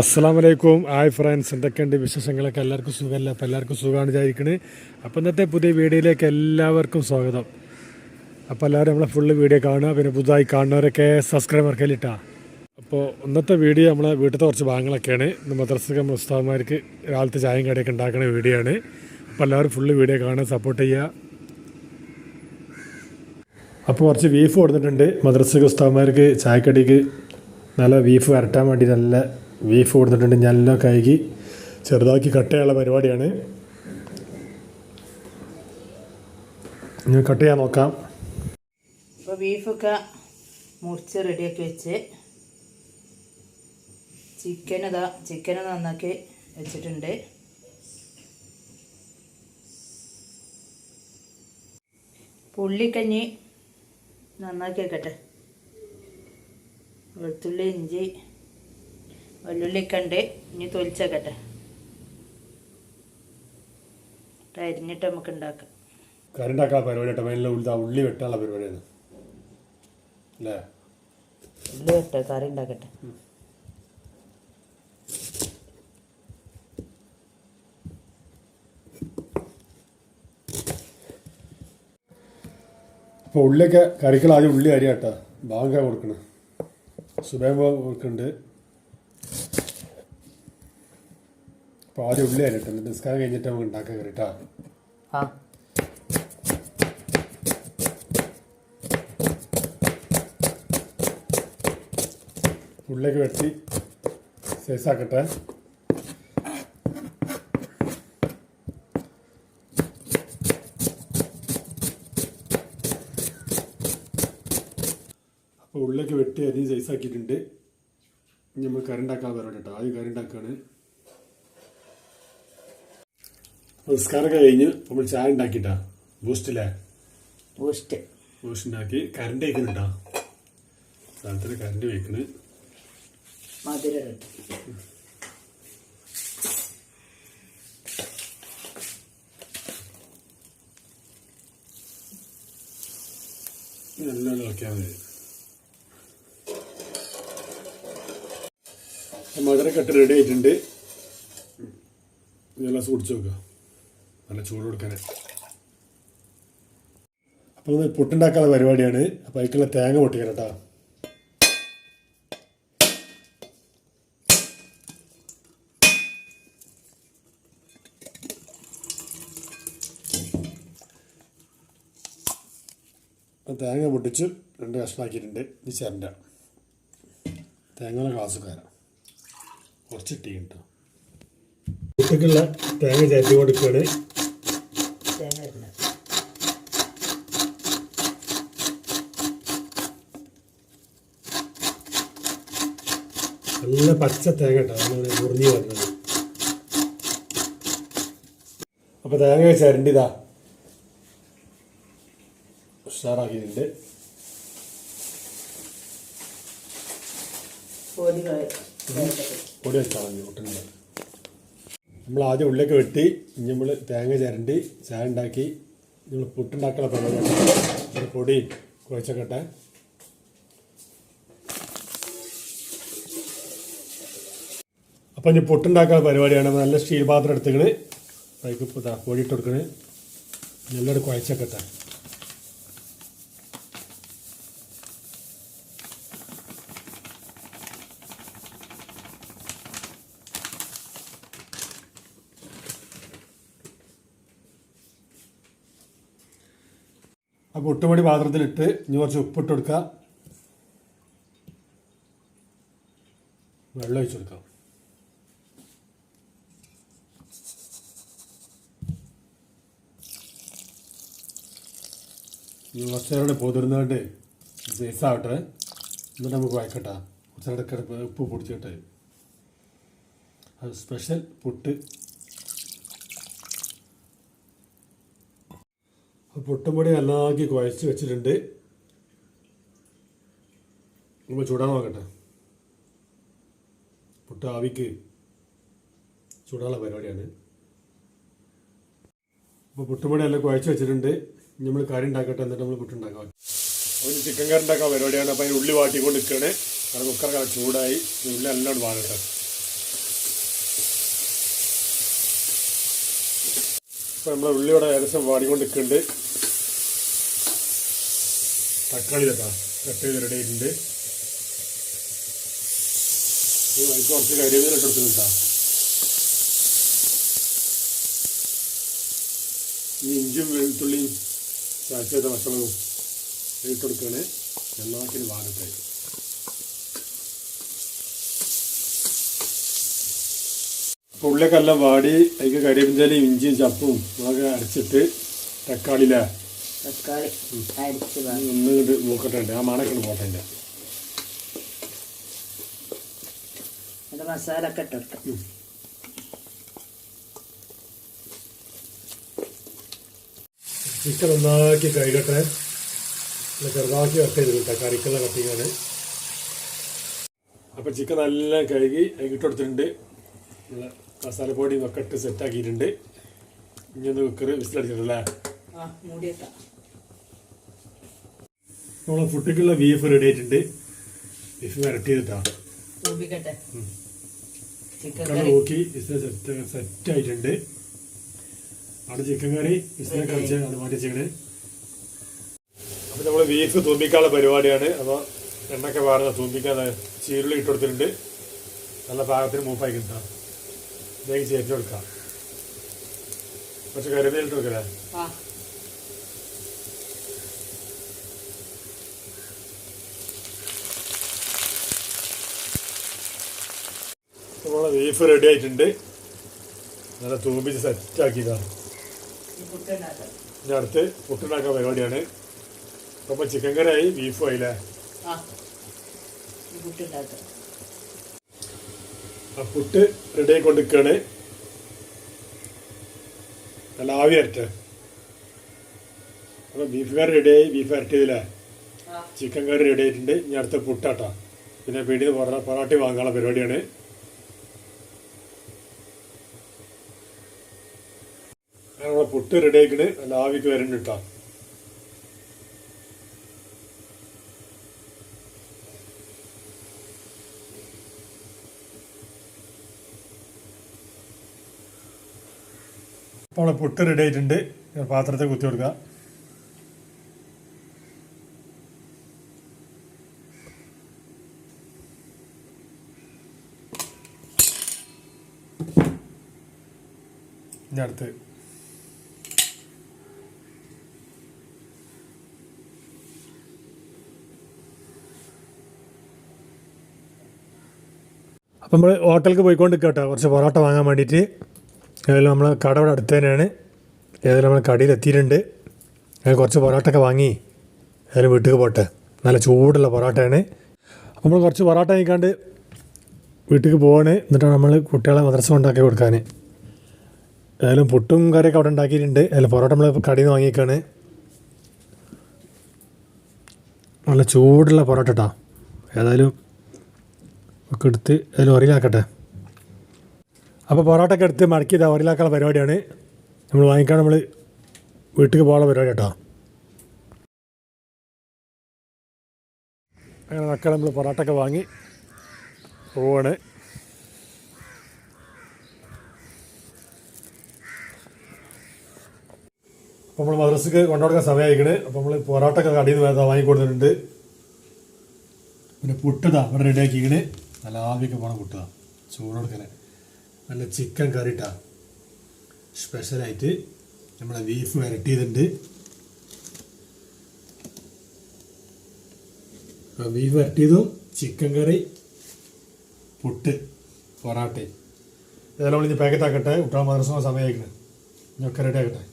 അസ്സാം വലൈക്കും hi friends എന്തൊക്കെയുണ്ട് വിശേഷങ്ങളൊക്കെ? എല്ലാവർക്കും സുഖമല്ല? അപ്പോൾ എല്ലാവർക്കും സുഖമാണ് വിചാരിക്കണേ. അപ്പോൾ ഇന്നത്തെ പുതിയ വീഡിയോയിലേക്ക് എല്ലാവർക്കും സ്വാഗതം. അപ്പോൾ എല്ലാവരും നമ്മളെ ഫുള്ള് വീഡിയോ കാണുക പിന്നെ പുതുതായി കാണുന്നവരൊക്കെ സബ്സ്ക്രൈബ് മറക്കലിട്ടാ അപ്പോൾ ഇന്നത്തെ വീഡിയോ നമ്മളെ വീട്ടിലത്തെ കുറച്ച് ഭാഗങ്ങളൊക്കെയാണ്. ഇന്ന് മദ്രസ ഉസ്താദ്മാർക്ക് രാവിലത്തെ ചായയും കടയൊക്കെ ഉണ്ടാക്കുന്ന വീഡിയോ ആണ്. അപ്പോൾ എല്ലാവരും ഫുള്ള് വീഡിയോ കാണുക സപ്പോർട്ട് ചെയ്യുക. അപ്പോൾ കുറച്ച് ബീഫ് കൊടുത്തിട്ടുണ്ട്. മദ്രസ ഉസ്താവന്മാർക്ക് ചായക്കടിക്ക് നല്ല ബീഫ് വരട്ടാൻ വേണ്ടി നല്ല ബീഫ് കൊടുത്തിട്ടുണ്ട് ഞെല്ലാം കഴുകി ചെറുതാക്കി കട്ടയുള്ള പരിപാടിയാണ്. ഇനി കട്ട് ചെയ്യാൻ നോക്കാം. ഇപ്പോൾ ബീഫൊക്കെ മുറിച്ച് റെഡിയാക്കി വെച്ച് ചിക്കൻ ഇതാ ചിക്കൻ നന്നാക്കി വെച്ചിട്ടുണ്ട്. പുള്ളിക്കഞ്ഞി നന്നാക്കി വെക്കട്ടെ. വെളുത്തുള്ളി ഇഞ്ചി വെള്ളുള്ളിക്കണ്ട് ഇനി തൊലിച്ചേക്കട്ടെ. അരിഞ്ഞിട്ട് നമുക്ക് ഉണ്ടാക്കാം. കറി ഉണ്ടാക്കാനുള്ള പരിപാടി കേട്ടോ. അതിനുള്ള ഉള്ളി ഉള്ളി വെട്ടാനുള്ള പരിപാടിയാണ്. അല്ലേ? ഉള്ളി വെട്ടെ കറി ഉണ്ടാക്കട്ടെ. അപ്പോൾ ഉള്ളിയൊക്കെ കറികൾ ആദ്യം ഉള്ളി അരി കേട്ടോ. ബാങ്ക കൊടുക്കണം. സുബേമ്പ കൊടുക്കുന്നുണ്ട്. അപ്പോൾ ആദ്യം ഉള്ളി അരട്ടുണ്ട് നിസ്കാരം കഴിഞ്ഞിട്ട് നമുക്ക് ഉണ്ടാക്കാൻ കേട്ടോ ആ. ഉള്ളിലേക്ക് വെട്ടി സൈസാക്കട്ടെ അപ്പോൾ ഉള്ളിലേക്ക് വെട്ടി അരിയും സൈസാക്കിയിട്ടുണ്ട് ഇനി നമ്മൾ കറി ഉണ്ടാക്കാൻ പരിപാടി കേട്ടോ ആദ്യം കറി ഉണ്ടാക്കുകയാണ് നിസ്കാരമൊക്കെ കഴിഞ്ഞ് നമ്മൾ ചായ ഉണ്ടാക്കിട്ടാ ബൂസ്റ്റല്ലേ ബൂസ്റ്റ്. ബൂസ്റ്റ് ഉണ്ടാക്കി കറണ്ട് വയ്ക്കുന്നുട്ടാ സ്ഥലത്തിന് കറണ്ട് വയ്ക്കണ്. മധുര കട്ട് നല്ലോണം ഇളക്കിയാൽ മതി. മധുരക്കെട്ട് റെഡി ആയിട്ടുണ്ട്. ഗ്ലാസ് കുടിച്ചു നോക്കുക നല്ല ചൂട് കൊടുക്കാൻ അപ്പോൾ ഇത് പുട്ടുണ്ടാക്കാനുള്ള പരിപാടിയാണ്. അപ്പോൾ അതിക്കുള്ള തേങ്ങ പൊട്ടിക്കണം കേട്ടോ. തേങ്ങ പൊട്ടിച്ച് രണ്ട് കഷ്ണമാക്കിയിട്ടുണ്ട് ഇത് ചിരണ്ട. തേങ്ങയുടെ ക്ലാസ്സുകാരാണ് കുറച്ച് ടീ കേട്ടോ. ഉച്ചക്കുള്ള തേങ്ങ ചേർത്തി കൊടുക്കുകയാണ് തേങ്ങ ഇടണം. നല്ല പച്ച തേങ്ങ കേട്ടോ നമ്മൾ മുറിഞ്ഞ് വരുന്നത്. അപ്പോൾ തേങ്ങ ചരണ്ടിതാ ഉഷാറാക്കിയിട്ടുണ്ട്. പൊടി മതി ഒട്ടുന്നില്ല നമ്മൾ ആദ്യം ഉള്ളിലേക്ക് വെട്ടി ഇനി നമ്മൾ തേങ്ങ ചിരണ്ടി ചായ ഉണ്ടാക്കി നമ്മൾ പുട്ടുണ്ടാക്കാനുള്ള പരിപാടി പൊടി കുഴച്ചക്കട്ടെ അപ്പം ഇനി പുട്ടുണ്ടാക്കാനുള്ള പരിപാടിയാണ്. നല്ല സ്റ്റീൽ പാത്രം ഇപ്പോൾ ദാ പൊടി ഇട്ട് കൊടുക്കണ്. നല്ലോണം കുഴച്ചക്കട്ടെ ആ ഒട്ടുപൊടി പാത്രത്തിലിട്ട് ഇനി കുറച്ച് ഉപ്പിട്ട് കൊടുക്കുക വെള്ളം ഒഴിച്ചു കൊടുക്കാം. കുറച്ച് നേരം പൊതിർന്നുകൊണ്ട് സൈസാവട്ടെ എന്നിട്ട് നമുക്ക് വഴക്കട്ടെ. കുറച്ച് നേരം ഉപ്പ് പൊടിച്ചിട്ട്. അത് സ്പെഷ്യൽ പുട്ട് പൊട്ടുംപൊടി നല്ലതാക്കി കുഴച്ച് വെച്ചിട്ടുണ്ട്. നമ്മൾ ചൂടാൻ നോക്കട്ടെ. പുട്ട് ആവിക്ക് ചൂടാനുള്ള പരിപാടിയാണ്. അപ്പോൾ പുട്ടുപൊടി നല്ല കുഴച്ച് വെച്ചിട്ടുണ്ട്. നമ്മൾ കറി ഉണ്ടാക്കട്ടെ എന്നിട്ട് നമ്മൾ പുട്ടുണ്ടാക്കാം അപ്പോൾ ചിക്കൻ കറി ഉണ്ടാക്കാൻ പരിപാടിയാണ്. അപ്പോൾ അതിന് ഉള്ളി വാട്ടിക്കൊണ്ട് നിൽക്കണേ അത് കുക്കർ ചൂടായി. ഉള്ളി നല്ലോണം വാങ്ങട്ടെ അപ്പോൾ നമ്മളെ ഉള്ളി ഏകദേശം വാടിക്കൊണ്ട് നിൽക്കുന്നുണ്ട് തക്കാളി കേട്ടോ കട്ട് ചെയ്ത് റെഡി ആയിട്ടുണ്ട് കുറച്ച് കരിവേപ്പില ഇട്ട് കൊടുത്തു കേട്ടോ. ഈ ഇഞ്ചും വെളുത്തുള്ളിയും ചാച്ച ഭക്ഷണവും ഇട്ട് കൊടുക്കുകയാണ്. നന്നാക്കിന് ഭാഗത്തായി അപ്പോൾ ഉള്ളിയൊക്കെ എല്ലാം വാടി അതിൽ കരിയപ്പിഞ്ചാലും ഇഞ്ചിയും ചപ്പും ഒക്കെ അരച്ചിട്ട് തക്കാളിയിലെ തക്കാളി അരിച്ച് ഇന്നിട്ട് മൂക്കട്ടുണ്ട് ആ മണക്കുണ്ട് പോട്ടന്റെ അത് മസാല ഒക്കെ ഇട്ടെടുക്കാം ചിക്കൻ ഒന്നാക്കി കഴുകട്ടെ. ചെറുതാക്കി കട്ട് ചെയ്ത് കറിക്കുള്ള കട്ടിങ്ങാണ് അപ്പോൾ ചിക്കൻ നല്ല കഴുകി അതിട്ട് കൊടുത്തിട്ടുണ്ട്. നല്ല മസാലപ്പൊടിയും ഒക്കെ ഇട്ട് സെറ്റാക്കിയിട്ടുണ്ട് ഇനി ഒന്ന് കുക്കർ വിസിലടിച്ചിട്ടല്ലേ? ആ മൂടിയേക്കാം. നമ്മളെ ഫുഡിക്കുള്ള ബീഫ് റെഡി ആയിട്ടുണ്ട്. ബീഫ് വരട്ടി ചെയ്തിട്ടാണ് തൂപ്പിക്കട്ടെ ചിക്കൻ കറി നോക്കി സെറ്റ് ആയിട്ടുണ്ട്. അവിടെ ചിക്കൻ കറി വിസിലെ കറിച്ച് അത് മാറ്റി വെച്ചേക്കണ് അപ്പൊ നമ്മൾ ബീഫ് തൂമ്പിക്കാനുള്ള പരിപാടിയാണ്. അപ്പൊ എണ്ണൊക്കെ വാർന്ന തൂമ്പിക്കാൻ ചീരുള്ളി ഇട്ട് കൊടുത്തിട്ടുണ്ട്. നല്ല പാകത്തിന് മൂപ്പായി കിട്ടാം ഇതേക്ക് ചേർത്ത് കൊടുക്കാം. കുറച്ച് കരുവേൽ ഇട്ട് കൊടുക്കല്ലേ ആ നമ്മളെ ബീഫ് റെഡി ആയിട്ടുണ്ട്. നല്ല തൂമ്പിച്ച് സെറ്റ് ആക്കിയതാണ്. ഈ പുട്ടുണ്ടാക്കാം ഇനി അടുത്ത് പുട്ടുണ്ടാക്കാൻ പരിപാടിയാണ്. അപ്പൊ ചിക്കൻ കറി ആയി ബീഫും ആയില്ലേ? ആ പുട്ട് റെഡി ആയിക്കൊണ്ട് നിൽക്കുകയാണ് നല്ല ആവി അരട്ടെ അപ്പൊ ബീഫ് കറി റെഡിയായി ബീഫ് അരട്ടിയതില്ലേ ചിക്കൻ കറി റെഡി ആയിട്ടുണ്ട്. ഇനി അടുത്ത പുട്ടാട്ടാ. പിന്നെ പൊറ പൊറാട്ടി വാങ്ങാനുള്ള പരിപാടിയാണ് അങ്ങനെ നമ്മളെ പുട്ട് റെഡി ആയിക്കണ് നല്ല ആവിക്ക് വരണ്ട് കേട്ടോ അപ്പോൾ നമ്മളെ പുട്ട് റെഡി ആയിട്ടുണ്ട്. പാത്രത്തെ കുത്തി കൊടുക്കുക ഇനി അടുത്ത് അപ്പം നമ്മൾ ഹോട്ടലിലേക്ക് പോയിക്കൊണ്ട് കേട്ടോ കുറച്ച് പൊറോട്ട വാങ്ങാൻ വേണ്ടിയിട്ട് ഏതായാലും നമ്മൾ കട ഇവിടെ അടുത്ത് തന്നെയാണ്. ഏതായാലും നമ്മൾ കടയിൽ എത്തിയിട്ടുണ്ട് കുറച്ച് പൊറോട്ട ഒക്കെ വാങ്ങി ഏതായാലും വീട്ടിൽ പോട്ടെ. നല്ല ചൂടുള്ള പൊറോട്ടയാണ്. അപ്പോൾ നമ്മൾ കുറച്ച് പൊറോട്ട കഴിക്കാണ്ട് വീട്ടിലേക്ക് പോവാണ്. എന്നിട്ടാണ് നമ്മൾ കുട്ടികളെ മദ്രസ ഉണ്ടാക്കി കൊടുക്കാൻ ഏതായാലും പുട്ടും കറിയൊക്കെ അവിടെ ഉണ്ടാക്കിയിട്ടുണ്ട്. അതിൽ പൊറോട്ട നമ്മൾ കടയിൽ നിന്ന് വാങ്ങിയേക്കാണ്. നല്ല ചൂടുള്ള പൊറോട്ട കേട്ടോ ഏതായാലും ഒക്കെ എടുത്ത് അതിൽ ഒറിയിലാക്കട്ടെ അപ്പോൾ പൊറോട്ട ഒക്കെ എടുത്ത് മടക്കി ഇതാ ഒറിയിലാക്കാനുള്ള പരിപാടിയാണ്. നമ്മൾ വാങ്ങിക്കാൻ നമ്മൾ വീട്ടിൽ പോകാനുള്ള പരിപാടി കേട്ടോ. അങ്ങനെ മക്കളെ നമ്മൾ പൊറോട്ട ഒക്കെ വാങ്ങി പോവാണ്. അപ്പോൾ നമ്മൾ മദ്രസക്ക് കൊണ്ടുകൊടുക്കാൻ സമയമായിക്കണ് അപ്പോൾ നമ്മൾ പൊറോട്ട ഒക്കെ നിന്ന് വാങ്ങി കൊടുത്തിട്ടുണ്ട് പിന്നെ പുട്ടതാ അവിടെ റെഡി ആക്കിക്കണ്. നല്ല പോണ കൂട്ടുക. ചൂട് കൊടുക്കണേ നല്ല ചിക്കൻ കറിട്ടാ. സ്പെഷ്യലായിട്ട് നമ്മളെ ബീഫ് വരട്ടിയതുണ്ട്. ബീഫ് വരട്ടിയതും ചിക്കൻ കറി പുട്ട് പൊറാട്ട. ഇതെല്ലാം നമ്മൾ ഇനി പാക്കറ്റ് ആക്കട്ടെ. കുട്ടികളെ മദ്രസ സമയമായിക്കണ് ഇനി ഒക്കെ റെഡി ആക്കട്ടെ.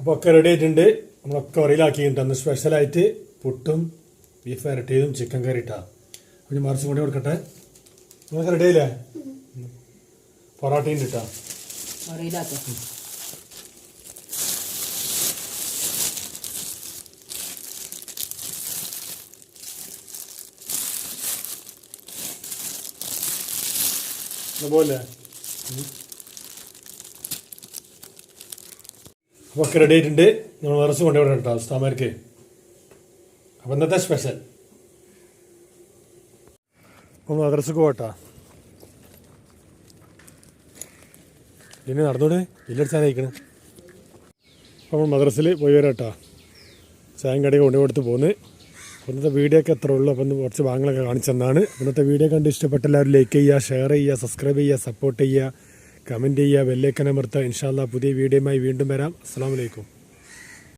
അപ്പോൾ ഒക്കെ റെഡി ആയിട്ടുണ്ട്. നമ്മളൊക്കെ ഒരയിലാക്കിയിട്ടുണ്ട് അന്ന് സ്പെഷ്യലായിട്ട് പുട്ടും ബീഫ് വരട്ടിയതും ചിക്കൻ കറി ഇട്ടാ. പിന്നെ മറിച്ചും കൂടി കൊടുക്കട്ടെ? നിങ്ങൾക്ക് റെഡി ആയില്ലേ പൊറോട്ടയും ഇട്ടാ. അപ്പൊ അതുപോലെ അപ്പോൾ ഒക്കെ റെഡി ആയിട്ടുണ്ട്. നമ്മൾ മറിച്ച് കൊണ്ടുപോകണം കേട്ടോ ഉസ്താമാർക്ക് അപ്പോൾ ഇന്നത്തെ സ്പെഷ്യൽ ഒന്ന് മദ്രസക്ക് പോട്ടാ പിന്നെ നടന്നോട് ബില്ലടിച്ചാനയക്കണം അപ്പോൾ നമ്മൾ മദ്രസിൽ പോയി വരാം കേട്ടോ ചായം കടയൊക്കെ കൊണ്ടു കൊടുത്ത് പോകുന്നത് ഇന്നത്തെ വീഡിയോ ഒക്കെ എത്ര ഉള്ളൂ? അപ്പം കുറച്ച് ഭാഗങ്ങളൊക്കെ കാണിച്ചു തന്നാണ്. ഇന്നത്തെ വീഡിയോ കണ്ട് ഇഷ്ടപ്പെട്ട എല്ലാവരും ലൈക്ക് ചെയ്യുക ഷെയർ ചെയ്യുക സബ്സ്ക്രൈബ് ചെയ്യുക സപ്പോർട്ട് ചെയ്യുക കമന്റ് ചെയ്യുക ബെല്ലേക്കനമർത്തുക ഇൻഷാല്ല പുതിയ വീഡിയോയുമായി വീണ്ടും വരാം. അസ്സാം വലൈക്കും